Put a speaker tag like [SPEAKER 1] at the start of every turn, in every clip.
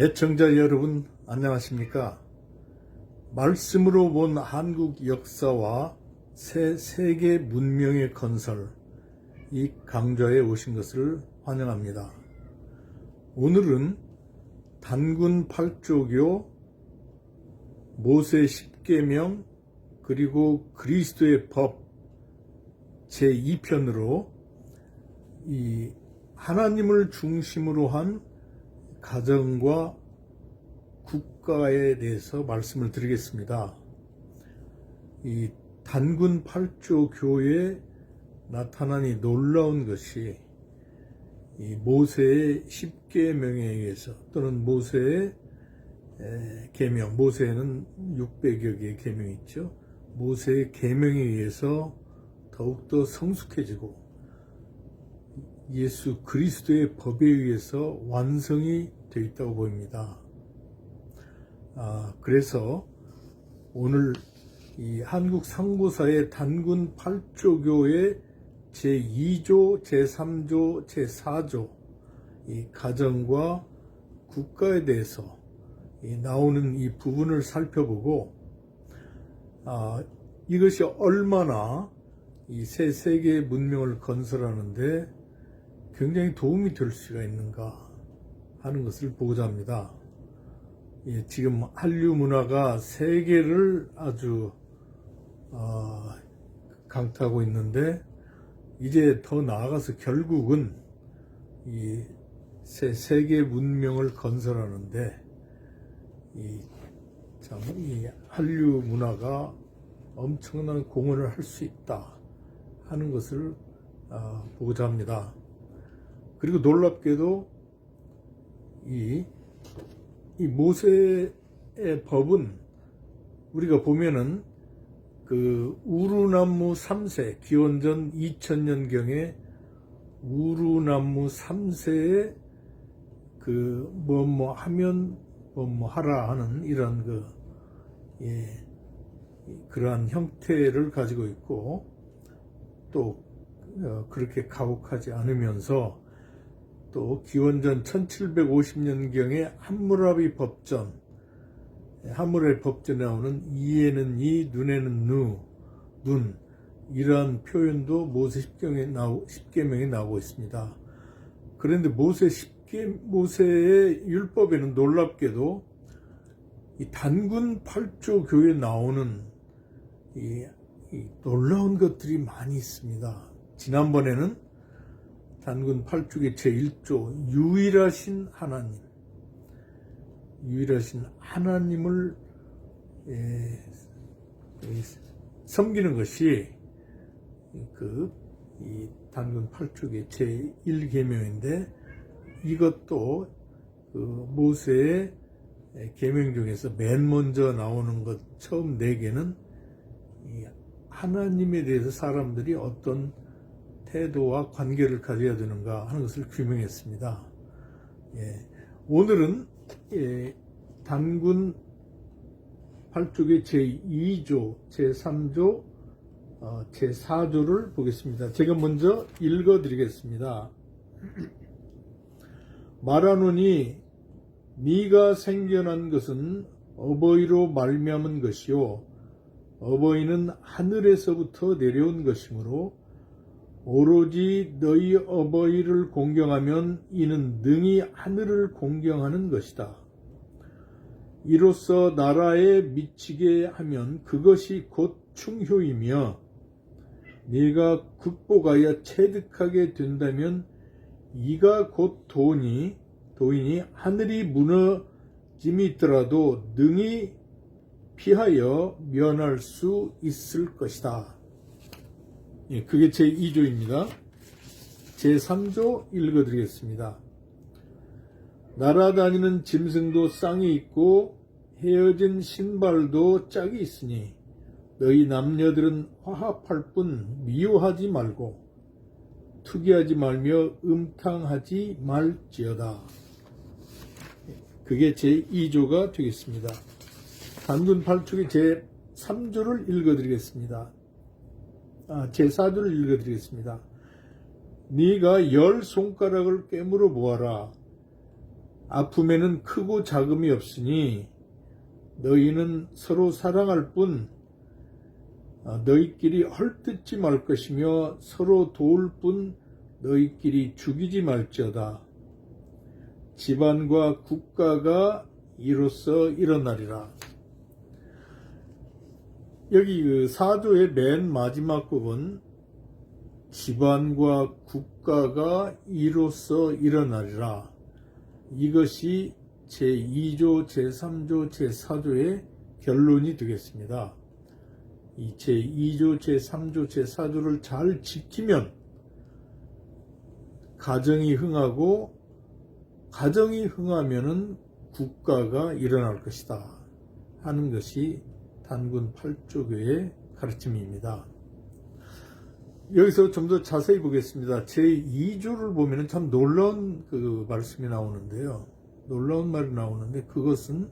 [SPEAKER 1] 애청자 여러분 안녕하십니까? 말씀으로 본 한국 역사와 새 세계 문명의 건설 이 강좌에 오신 것을 환영합니다. 오늘은 단군 8조교 모세 10계명 그리고 그리스도의 법 제2편으로 이 하나님을 중심으로 한 가정과 국가에 대해서 말씀을 드리겠습니다. 이 단군 8조 교회에 나타난 이 놀라운 것이 이 모세의 10계명에 의해서 또는 모세의 에, 계명, 모세에는 600여 개의 계명이 있죠. 모세의 계명에 의해서 더욱더 성숙해지고 예수 그리스도의 법에 의해서 완성이 되어 있다고 보입니다. 아, 그래서 오늘 이 한국 상고사의 단군 8조교의 제2조, 제3조, 제4조 이 가정과 국가에 대해서 이 나오는 이 부분을 살펴보고 아, 이것이 얼마나 이 새 세계 문명을 건설하는데 굉장히 도움이 될 수가 있는가 하는 것을 보고자 합니다. 예, 지금 한류 문화가 세계를 아주 어, 강타하고 있는데 이제 더 나아가서 결국은 이 세, 세계 문명을 건설하는데 이, 참, 이 한류 문화가 엄청난 공헌을 할 수 있다 하는 것을 어, 보고자 합니다. 그리고 놀랍게도 이, 이 모세의 법은 우리가 보면은 그 우루나무 3세 기원전 2000년경에 우루나무 3세에 그 뭐뭐 하면 뭐뭐 하라 하는 이런 그 예, 그러한 형태를 가지고 있고 또 어, 그렇게 가혹하지 않으면서 또 기원전 1750년경에 함무라비 법전, 함무라비 법전에 나오는 이에는 이, 눈에는 누, 눈 이러한 표현도 모세 10경에 나오, 10계명에 나오고 있습니다. 그런데 모세 10계 모세의 율법에는 놀랍게도 이 단군 8조 교에 나오는 이, 이 놀라운 것들이 많이 있습니다. 지난번에는 단군 8축의 제1조 유일하신 하나님. 유일하신 하나님을 에, 에, 섬기는 것이 그이 단군 8축의 제1계명인데 이것도 그 모세의 계명 중에서 맨 먼저 나오는 것 처음 네 개는 하나님에 대해서 사람들이 어떤 태도와 관계를 가져야 되는가 하는 것을 규명했습니다. 예, 오늘은 예, 단군 8쪽의 제2조, 제3조, 어, 제4조를 보겠습니다. 제가 먼저 읽어드리겠습니다. 말하노니 네가 생겨난 것은 어버이로 말미암은 것이요 어버이는 하늘에서부터 내려온 것이므로 오로지 너희 어버이를 공경하면 이는 능히 하늘을 공경하는 것이다. 이로써 나라에 미치게 하면 그것이 곧 충효이며 네가 극복하여 체득하게 된다면 이가 곧 돈이 도인이 하늘이 무너짐이 있더라도 능히 피하여 면할 수 있을 것이다. 예, 그게 제 2조입니다. 제 3조 읽어드리겠습니다. 날아다니는 짐승도 쌍이 있고 헤어진 신발도 짝이 있으니 너희 남녀들은 화합할 뿐 미워하지 말고 투기하지 말며 음탕하지 말지어다. 그게 제 2조가 되겠습니다. 단군 8축의 제 3조를 읽어드리겠습니다. 아, 제4조를 읽어드리겠습니다. 네가 열 손가락을 깨물어 보아라. 아픔에는 크고 작음이 없으니 너희는 서로 사랑할 뿐 어, 너희끼리 헐뜯지 말 것이며 서로 도울 뿐 너희끼리 죽이지 말지어다. 집안과 국가가 이로써 일어나리라. 여기 그 사도의 맨 마지막 부분 집안과 국가가 이로써 일어나리라. 이것이 제2조, 제3조, 제4조의 결론이 되겠습니다. 이 제2조, 제3조, 제4조를 잘 지키면 가정이 흥하고 가정이 흥하면은 국가가 일어날 것이다 하는 것이 단군 8조교의 가르침입니다. 여기서 좀 더 자세히 보겠습니다. 제 2조를 보면 참 놀라운 그 말씀이 나오는데요. 놀라운 말이 나오는데 그것은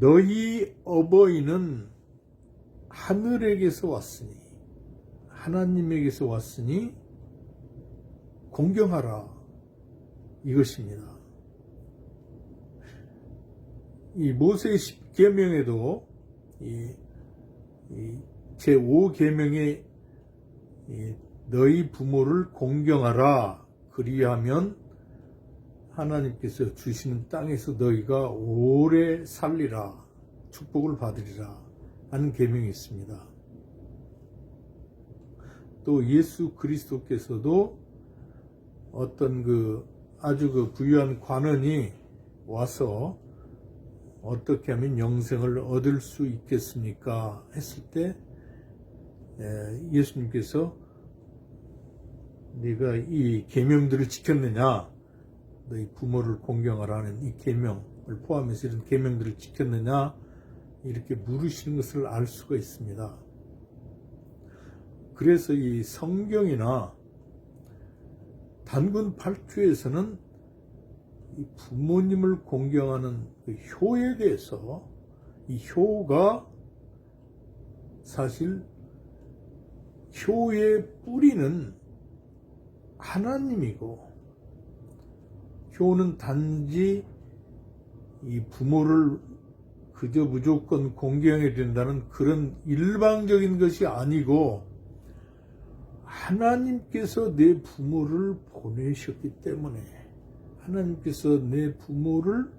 [SPEAKER 1] 너희 어버이는 하늘에게서 왔으니 하나님에게서 왔으니 공경하라 이것입니다. 이 모세의 십 계명에도 이, 이 제5계명에 너희 부모를 공경하라. 그리하면 하나님께서 주시는 땅에서 너희가 오래 살리라. 축복을 받으리라. 하는 계명이 있습니다. 또 예수 그리스도께서도 어떤 그 아주 그 부유한 관원이 와서 어떻게 하면 영생을 얻을 수 있겠습니까? 했을 때 예수님께서 네가 이 계명들을 지켰느냐? 너희 부모를 공경하라는 이 계명을 포함해서 이런 계명들을 지켰느냐? 이렇게 물으시는 것을 알 수가 있습니다. 그래서 이 성경이나 단군 8주에서는 부모님을 공경하는 그 효에 대해서 이 효가 사실 효의 뿌리는 하나님이고 효는 단지 이 부모를 그저 무조건 공경해야 된다는 그런 일방적인 것이 아니고 하나님께서 내 부모를 보내셨기 때문에 하나님께서 내 부모를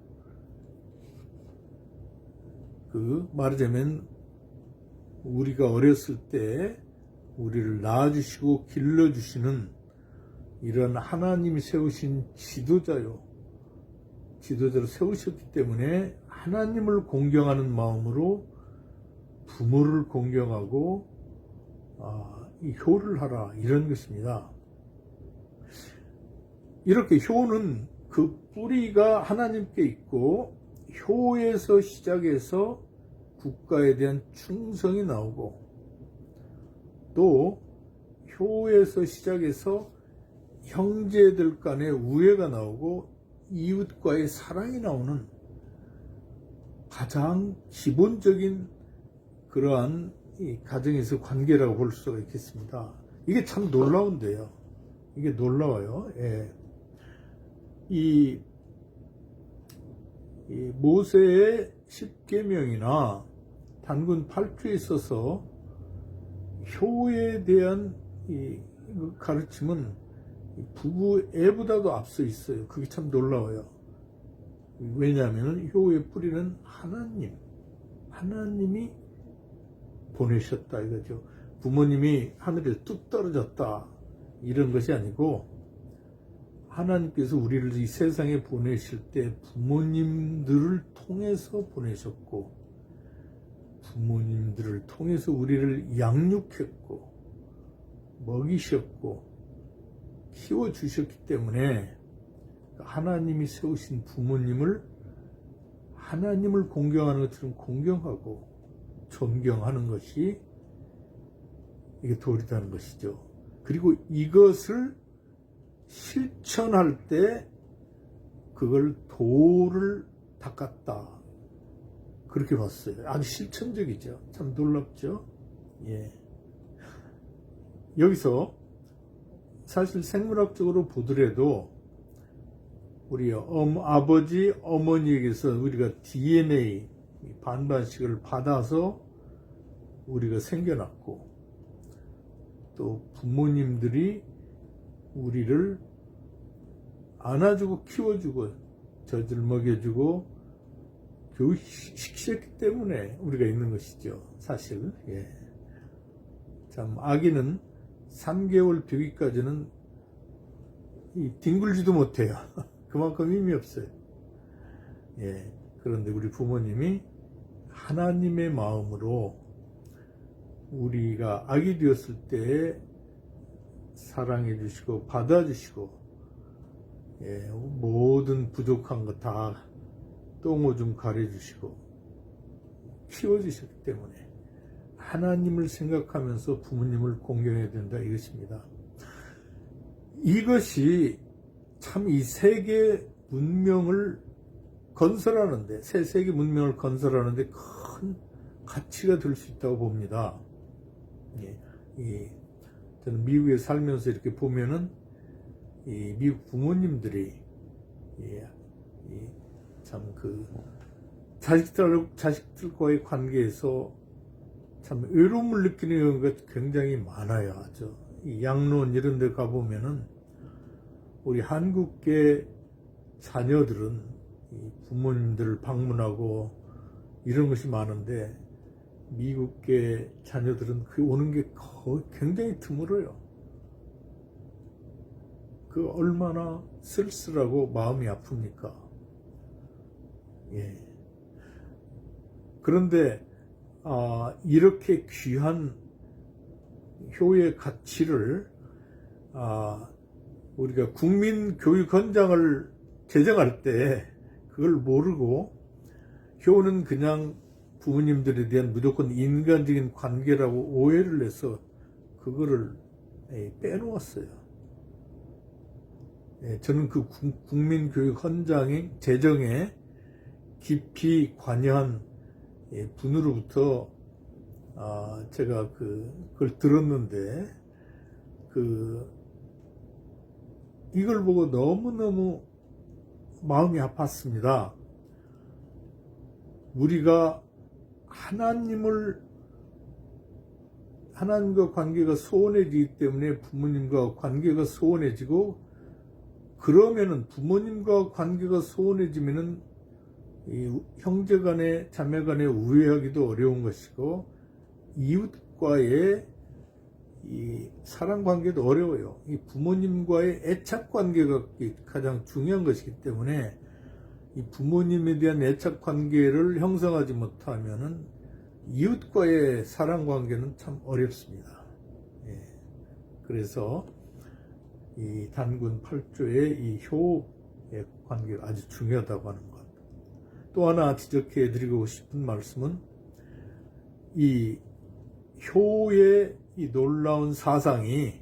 [SPEAKER 1] 그 말하자면 우리가 어렸을 때 우리를 낳아주시고 길러주시는 이런 하나님이 세우신 지도자요. 지도자로 세우셨기 때문에 하나님을 공경하는 마음으로 부모를 공경하고 아, 이 효를 하라 이런 것입니다. 이렇게 효는 그 뿌리가 하나님께 있고 효에서 시작해서 국가에 대한 충성이 나오고 또 효에서 시작해서 형제들 간의 우애가 나오고 이웃과의 사랑이 나오는 가장 기본적인 그러한 가정에서 관계라고 볼 수가 있겠습니다. 이게 참 놀라운데요. 이게 놀라워요. 예. 이, 이 모세의 십계명이나 단군 8주에 있어서 효에 대한 이 가르침은 부부 애보다도 앞서 있어요. 그게 참 놀라워요. 왜냐하면 효의 뿌리는 하나님, 하나님이 보내셨다 이거죠. 부모님이 하늘에 뚝 떨어졌다 이런 것이 아니고 하나님께서 우리를 이 세상에 보내실 때 부모님들을 통해서 보내셨고 부모님들을 통해서 우리를 양육했고 먹이셨고 키워 주셨기 때문에 하나님이 세우신 부모님을 하나님을 공경하는 것처럼 공경하고 존경하는 것이 이게 도리다는 것이죠. 그리고 이것을 실천할 때 그걸 도를 닦았다. 그렇게 봤어요. 아주 실천적이죠. 참 놀랍죠. 예. 여기서 사실 생물학적으로 보더라도 우리 엄, 아버지, 어머니에게서 우리가 DNA 반반씩을 받아서 우리가 생겨났고, 또 부모님들이 우리를 안아주고 키워주고 젖을 먹여주고 교육시켰기 때문에 우리가 있는 것이죠. 사실. 예. 참 아기는 3개월 되기까지는 이 뒹굴지도 못해요. 그만큼 힘이 없어요. 예. 그런데 우리 부모님이 하나님의 마음으로 우리가 아기 되었을 때 사랑해 주시고 받아주시고 예, 모든 부족한 거다 똥오줌 가려주시고 키워주셨기 때문에 하나님을 생각하면서 부모님을 공경해야 된다 이것입니다. 이것이 참 이 세계 문명을 건설하는데 새 세계 문명을 건설하는데 큰 가치가 될 수 있다고 봅니다. 예, 이 저는 미국에 살면서 이렇게 보면은 이 미국 부모님들이 참 그 자식들 자식들과의 관계에서 참 외로움을 느끼는 것 굉장히 많아요. 아주 이 양로원 이런 데 가보면은 우리 한국계 자녀들은 이 부모님들을 방문하고 이런 것이 많은데 미국계 자녀들은 그 오는 게 거의 굉장히 드물어요. 그 얼마나 쓸쓸하고 마음이 아픕니까? 예. 그런데 아, 이렇게 귀한 효의 가치를 아, 우리가 국민 교육헌장을 제정할 때 그걸 모르고 효는 그냥 부모님들에 대한 무조건 인간적인 관계라고 오해를 해서 그거를 예, 빼놓았어요. 예, 저는 그 국민교육 헌장의 제정에 깊이 관여한 예, 분으로부터 아, 제가 그 그걸 들었는데 그 이걸 보고 너무 너무 마음이 아팠습니다. 우리가 하나님을 하나님과 관계가 소원해지기 때문에 부모님과 관계가 소원해지고 그러면은 부모님과 관계가 소원해지면은 이 형제간의 자매간의 우애하기도 어려운 것이고 이웃과의 이 사랑 관계도 어려워요. 이 부모님과의 애착 관계가 가장 중요한 것이기 때문에 이 부모님에 대한 애착 관계를 형성하지 못하면은 이웃과의 사랑 관계는 참 어렵습니다. 예. 그래서 이 단군 8조의 이 효의 관계가 아주 중요하다고 하는 것. 또 하나 지적해 드리고 싶은 말씀은 이 효의 이 놀라운 사상이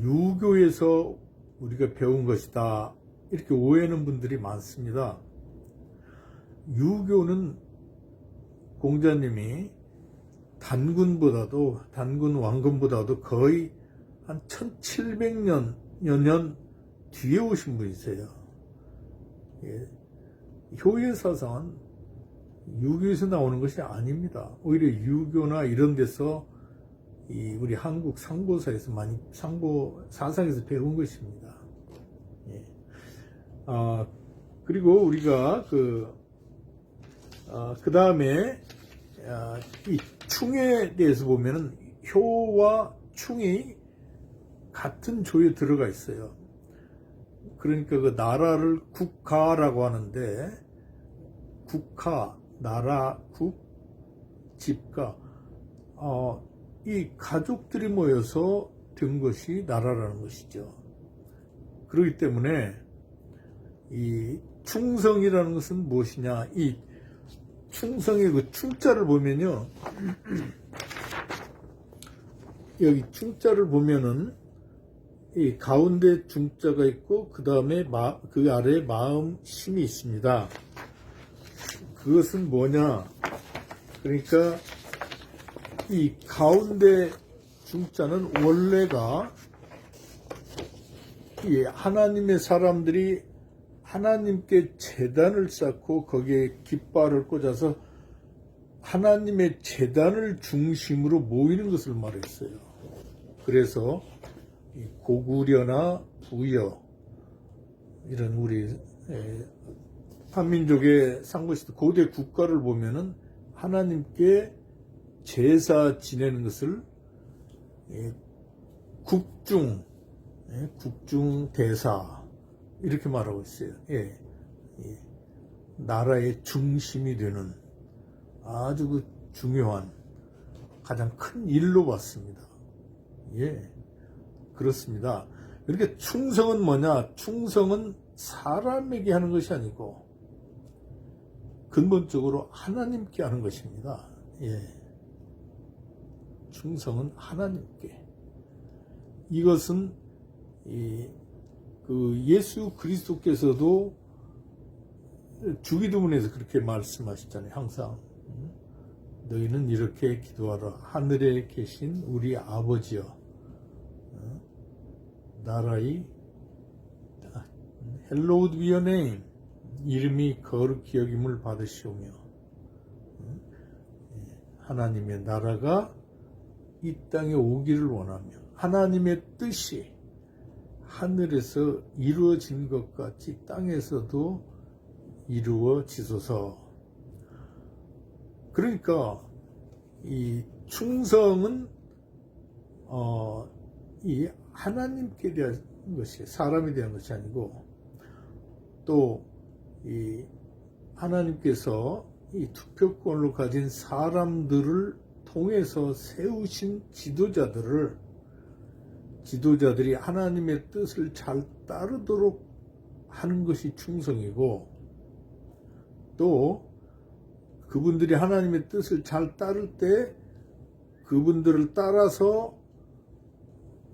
[SPEAKER 1] 유교에서 우리가 배운 것이다. 이렇게 오해하는 분들이 많습니다. 유교는 공자님이 단군보다도 단군 왕건보다도 거의 한 1700년 년 뒤에 오신 분이세요. 예. 효의 사상은 유교에서 나오는 것이 아닙니다. 오히려 유교나 이런 데서 이 우리 한국 상고사에서 많이 상고 사상에서 배운 것입니다. 예. 아 그리고 우리가 그 아, 그 다음에 아, 이 충에 대해서 보면은 효와 충이 같은 조에 들어가 있어요. 그러니까 그 나라를 국가라고 하는데 국가, 나라, 국, 집가 어, 이 가족들이 모여서 된 것이 나라라는 것이죠. 그렇기 때문에 이 충성이라는 것은 무엇이냐? 이 충성의 그 충자를 보면요. 여기 충자를 보면은 이 가운데 중자가 있고 그 다음에 그 아래에 마음 심이 있습니다. 그것은 뭐냐? 그러니까 이 가운데 중자는 원래가 이 하나님의 사람들이 하나님께 재단을 쌓고 거기에 깃발을 꽂아서 하나님의 재단을 중심으로 모이는 것을 말했어요. 그래서 이 고구려나 부여 이런 우리 에, 한민족의 상고시대 고대 국가를 보면은 하나님께 제사 지내는 것을 예, 국중 예, 국중 대사 이렇게 말하고 있어요. 예, 예, 나라의 중심이 되는 아주 그 중요한 가장 큰 일로 봤습니다. 예, 그렇습니다. 이렇게 충성은 뭐냐? 충성은 사람에게 하는 것이 아니고 근본적으로 하나님께 하는 것입니다. 예. 충성은 하나님께. 이것은 이, 그 예수 그리스도께서도 주기도문에서 그렇게 말씀하셨잖아요. 항상 음? 너희는 이렇게 기도하라. 하늘에 계신 우리 아버지여, 어? 나라의 your name. 이름이 거룩히 여김을 받으시오며 하나님의 나라가 이 땅에 오기를 원하며 하나님의 뜻이 하늘에서 이루어진 것 같이 땅에서도 이루어지소서. 그러니까 이 충성은 어, 이 하나님께 대한 것이 사람에 대한 것이 아니고 또 이 하나님께서 이 투표권을 가진 사람들을 통해서 세우신 지도자들을 지도자들이 하나님의 뜻을 잘 따르도록 하는 것이 충성이고 또 그분들이 하나님의 뜻을 잘 따를 때 그분들을 따라서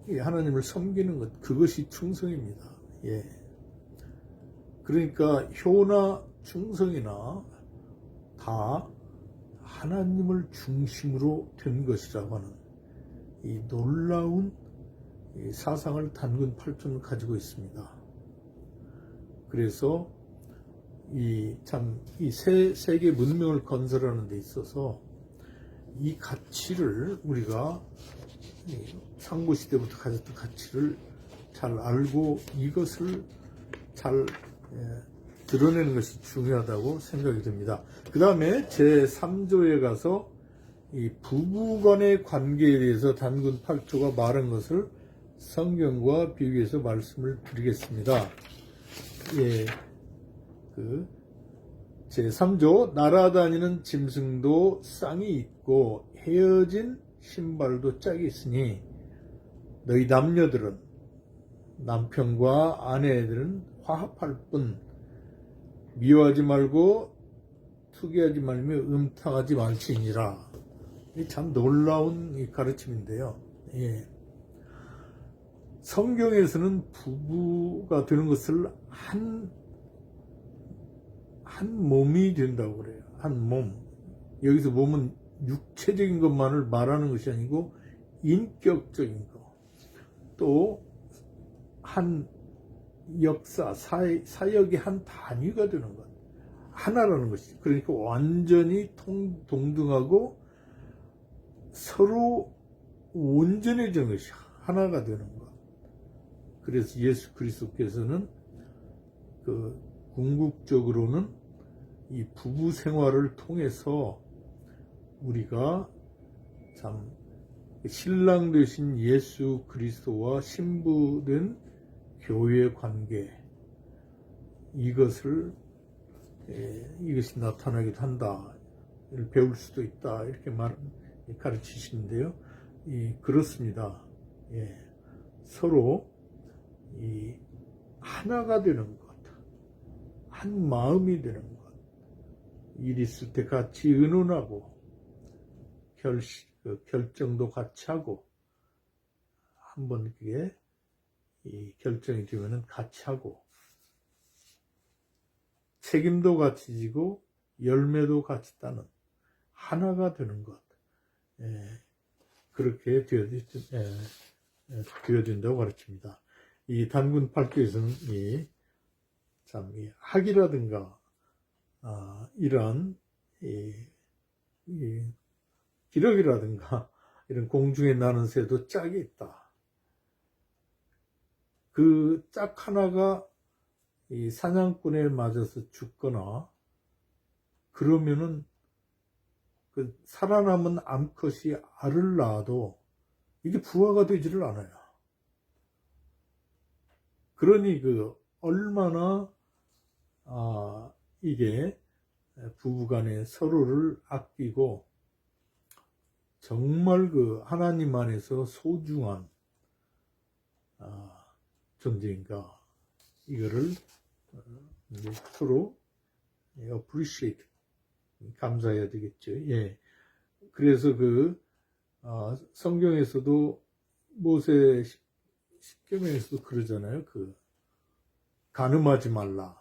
[SPEAKER 1] 이 하나님을 섬기는 것 그것이 충성입니다. 예. 그러니까 효나 충성이나 다 하나님을 중심으로 된 것이라고 하는 이 놀라운 이 사상을 단군 8촌을 가지고 있습니다. 그래서 이 참이 세계 문명을 건설하는 데 있어서 이 가치를 우리가 상고 시대부터 가졌던 가치를 잘 알고 이것을 잘 예, 드러내는 것이 중요하다고 생각이 듭니다. 그 다음에 제 3조에 가서 이 부부 간의 관계에 대해서 단군 8조가 말한 것을 성경과 비교해서 말씀을 드리겠습니다. 예, 그, 제 3조, 날아다니는 짐승도 쌍이 있고 헤어진 신발도 짝이 있으니 너희 남녀들은 남편과 아내들은 화합할 뿐 미워하지 말고 투기하지 말며 음탕하지 말지니라. 참 놀라운 가르침인데요. 예. 성경에서는 부부가 되는 것을 한, 한 몸이 된다고 그래요. 한 몸. 여기서 몸은 육체적인 것만을 말하는 것이 아니고 인격적인 것. 또 한 역사, 사회, 사역의 한 단위가 되는 것. 하나라는 것이죠. 그러니까 완전히 통, 동등하고 서로 온전해지는 것이 하나가 되는 것. 그래서 예수 그리스도께서는 그 궁극적으로는 이 부부 생활을 통해서 우리가 참 신랑 되신 예수 그리스도와 신부된 교회 관계 이것을 에, 이것이 나타나기도 한다. 를 배울 수도 있다. 이렇게 말 가르치시는데요. 이, 그렇습니다. 예, 서로 이 하나가 되는 것, 한 마음이 되는 것, 일 있을 때 같이 의논하고 결, 그 결정도 같이 하고 한번 그게 이 결정이 되면은 같이 하고 책임도 같이 지고 열매도 같이 따는 하나가 되는 것 예, 그렇게 되어야, 예, 예, 되어야 된다고 가르칩니다. 이 단군 8교에서는 이 참, 이 학이라든가, 아, 이런, 이, 이, 기력이라든가, 이런 공중에 나는 새도 짝이 있다. 그 짝 하나가 이 사냥꾼에 맞아서 죽거나, 그러면은, 그 살아남은 암컷이 알을 낳아도 이게 부화가 되지를 않아요. 그러니 그 얼마나 아 이게 부부간에 서로를 아끼고 정말 그 하나님 안에서 소중한 아, 존재인가 이거를 어, 서로 appreciate 감사해야 되겠죠. 예. 그래서 그 아, 성경에서도 모세 십- 십계명에서도 그러잖아요. 그 가늠하지 말라.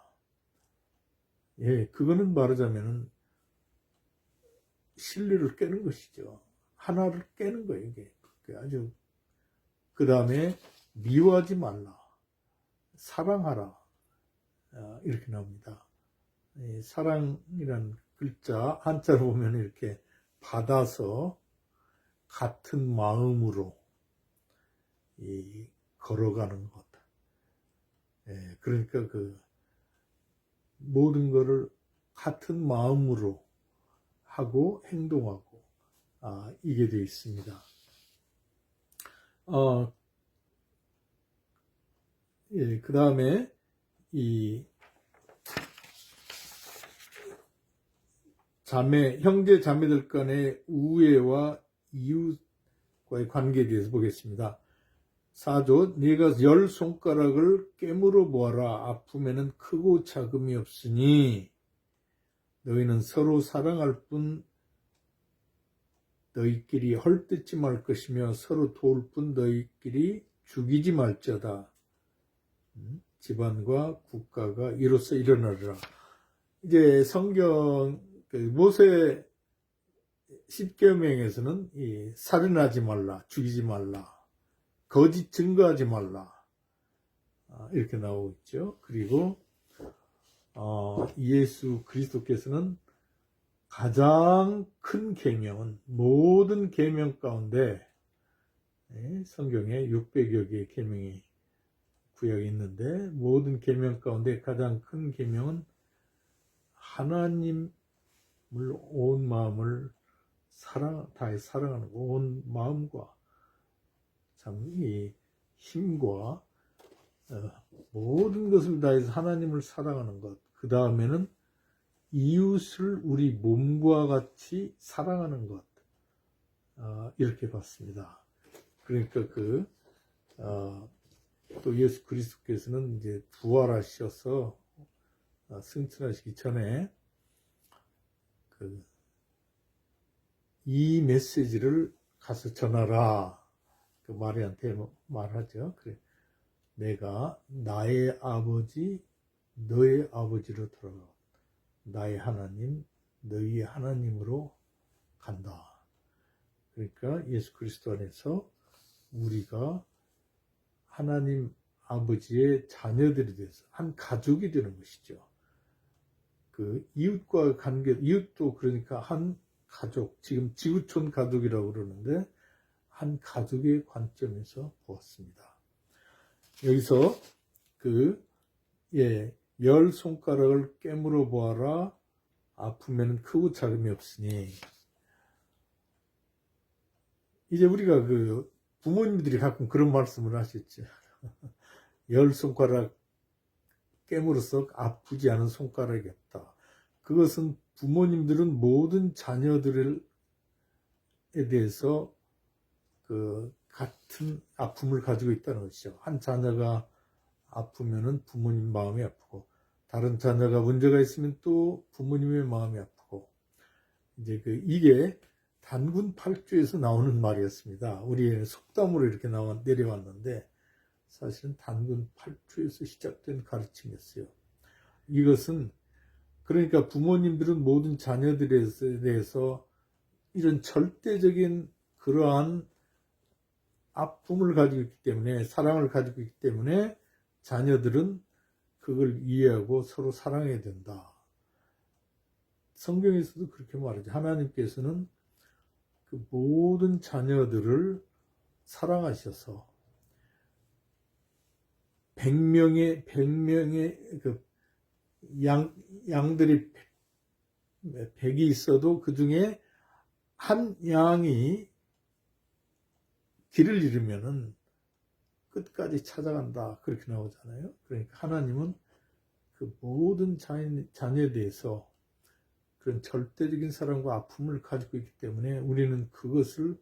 [SPEAKER 1] 예, 그거는 말하자면은 신뢰를 깨는 것이죠. 하나를 깨는 거예요, 이게. 아주 그 다음에 미워하지 말라. 사랑하라. 아, 이렇게 나옵니다. 이 사랑이란 글자 한자로 보면 이렇게 받아서 같은 마음으로 이 걸어가는 것. 예, 그러니까 그 모든 것을 같은 마음으로 하고 행동하고 아, 이게 되어 있습니다. 어, 예, 그 다음에 이 자매, 형제 자매들 간의 우애와 이웃과의 관계에 대해서 보겠습니다. 사조, 네가 열 손가락을 깨물어 보아라. 아픔에는 크고 작음이 없으니 너희는 서로 사랑할 뿐 너희끼리 헐뜯지 말 것이며 서로 도울 뿐 너희끼리 죽이지 말자다. 음, 집안과 국가가 이로써 일어나리라. 이제 성경 그 모세 십계명에서는 이 살인하지 말라, 죽이지 말라, 거짓 증거하지 말라 아, 이렇게 나오고 있죠. 그리고 어, 예수 그리스도께서는 가장 큰 계명은 모든 계명 가운데 예, 성경에 600여 개의 계명이 구역이 있는데 모든 계명 가운데 가장 큰 계명은 하나님을 온 마음을 사랑 다해 사랑하는 온 마음과 참 이 힘과 어, 모든 것을 다해서 하나님을 사랑하는 것. 그 다음에는 이웃을 우리 몸과 같이 사랑하는 것. 어, 이렇게 봤습니다. 그러니까 그, 어, 또 예수 그리스도께서는 이제 부활하셔서 어, 승천하시기 전에 그, 이 메시지를 가서 전하라. 그 마리한테 말하죠. 그래. 내가 나의 아버지, 너의 아버지로 돌아가. 나의 하나님, 너희의 하나님으로 간다. 그러니까 예수 그리스도 안에서 우리가 하나님 아버지의 자녀들이 돼서 한 가족이 되는 것이죠. 그 이웃과 관계, 이웃도 그러니까 한 가족, 지금 지구촌 가족이라고 그러는데 한 가족의 관점에서 보았습니다. 여기서 그, 예, 열 손가락을 깨물어 보아라. 아프면 크고 작음이 없으니. 이제 우리가 그 부모님들이 가끔 그런 말씀을 하셨죠. 열 손가락 깨물어서 아프지 않은 손가락이 없다. 그것은 부모님들은 모든 자녀들에 대해서 그 같은 아픔을 가지고 있다는 것이죠. 한 자녀가 아프면은 부모님 마음이 아프고 다른 자녀가 문제가 있으면 또 부모님의 마음이 아프고 이제 그 이게 단군 8주에서 나오는 말이었습니다. 우리의 속담으로 이렇게 나와 내려왔는데 사실은 단군 8주에서 시작된 가르침이었어요. 이것은 그러니까 부모님들은 모든 자녀들에 대해서 이런 절대적인 그러한 아픔을 가지고 있기 때문에 사랑을 가지고 있기 때문에 자녀들은 그걸 이해하고 서로 사랑해야 된다. 성경에서도 그렇게 말하죠. 하나님께서는 그 모든 자녀들을 사랑하셔서 100명의 100명의 그 양, 양들이 100이 있어도 그 중에 한 양이 길을 잃으면은 끝까지 찾아간다. 그렇게 나오잖아요. 그러니까 하나님은 그 모든 자녀, 자녀에 대해서 그런 절대적인 사랑과 아픔을 가지고 있기 때문에 우리는 그것을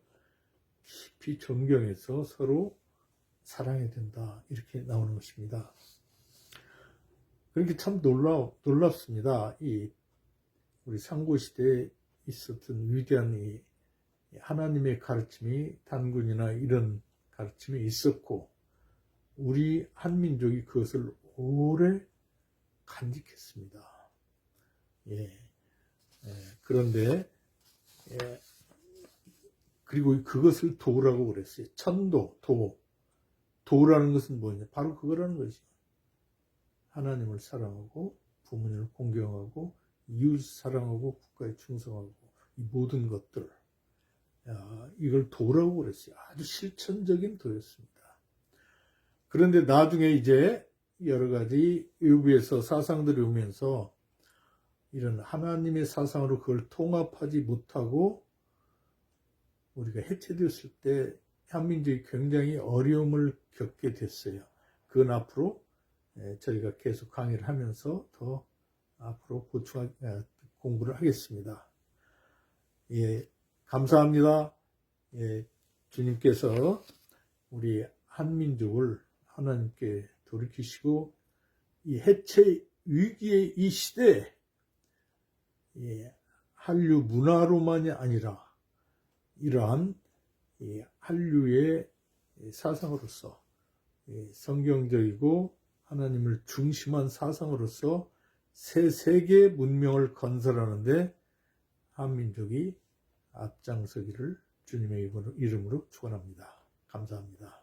[SPEAKER 1] 깊이 존경해서 서로 사랑해야 된다. 이렇게 나오는 것입니다. 그렇게 참 놀라, 놀랍습니다. 이, 우리 상고 시대에 있었던 위대한 이 하나님의 가르침이 단군이나 이런 가르침이 있었고, 우리 한민족이 그것을 오래 간직했습니다. 예. 예, 그런데, 예, 그리고 그것을 도라고 그랬어요. 천도, 도. 도라는 것은 뭐냐? 바로 그거라는 것이죠. 하나님을 사랑하고, 부모님을 공경하고, 이웃 사랑하고, 국가에 충성하고, 이 모든 것들. 야, 이걸 도라고 그랬어요. 아주 실천적인 도였습니다. 그런데 나중에 이제 여러 가지 외부에서 사상들이 오면서 이런 하나님의 사상으로 그걸 통합하지 못하고 우리가 해체되었을 때 한민족이 굉장히 어려움을 겪게 됐어요. 그건 앞으로 예, 저희가 계속 강의를 하면서 더 앞으로 보충 공부를 하겠습니다. 예, 감사합니다. 예, 주님께서 우리 한민족을 하나님께 돌이키시고 이 해체 위기의 이 시대에 예, 한류 문화로만이 아니라 이러한 이 한류의 사상으로서 이 성경적이고 하나님을 중심한 사상으로서 새 세계 문명을 건설하는데 한민족이 앞장서기를 주님의 이름으로 축원합니다. 감사합니다.